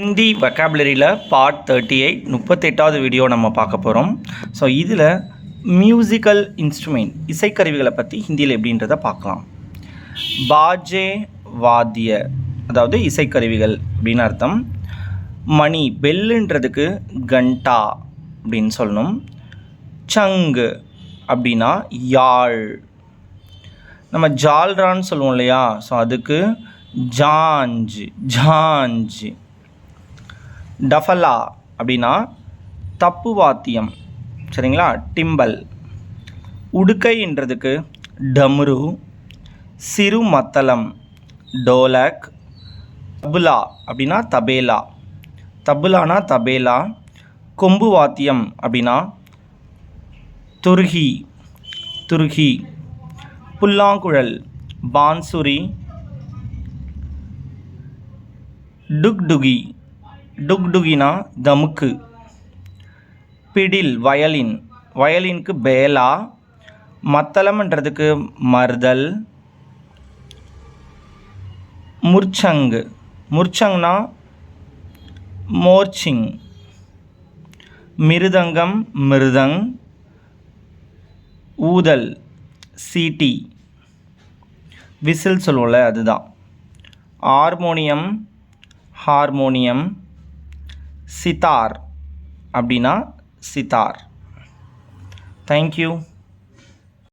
ஹிந்தி வெக்காபுலரியில் part thirty eight முப்பத்தெட்டாவது video நம்ம பார்க்க போகிறோம் ஸோ இதில் மியூசிக்கல் இன்ஸ்ட்ருமெண்ட் இசைக்கருவிகளை பற்றி ஹிந்தியில் எப்படின்றத பார்க்கலாம். பாஜே வாத்திய அதாவது இசைக்கருவிகள் அப்படின்னு அர்த்தம். மணி பெல்லுன்றதுக்கு கண்டா அப்படின்னு சொல்லணும். சங்கு அப்படின்னா யாழ். நம்ம ஜால்ரான்னு சொல்லுவோம் இல்லையா? ஸோ அதுக்கு ஜாஞ்சு ஜாஞ்சு. டஃபலா அப்படின்னா தப்பு வாத்தியம். சரிங்களா? டிம்பல். உடுக்கைன்றதுக்கு டம்ரு சிறு மத்தளம் டோலக் தபுலா அப்படின்னா தபேலா. தபுலானா தபேலா. கொம்பு வாத்தியம் அப்படின்னா துருகி துருகி. புல்லாங்குழல் பான்சுரி டுக்டுகி. டுக்டுகினா தமுக்கு. Fiddle violin. வயலினுக்கு பேலா. மத்தளம்ன்றதுக்கு மர்தல் முர்ச்சங்கு. முர்ச்சங்னா மோர்ச்சிங். மிருதங்கம் மிருதங். ஊதல் சீட்டி. விசில் சொல்லுவோம்ல அதுதான். Harmonium harmonium. சித்தார் அப்படின்னா சித்தார் தேங்க்யூ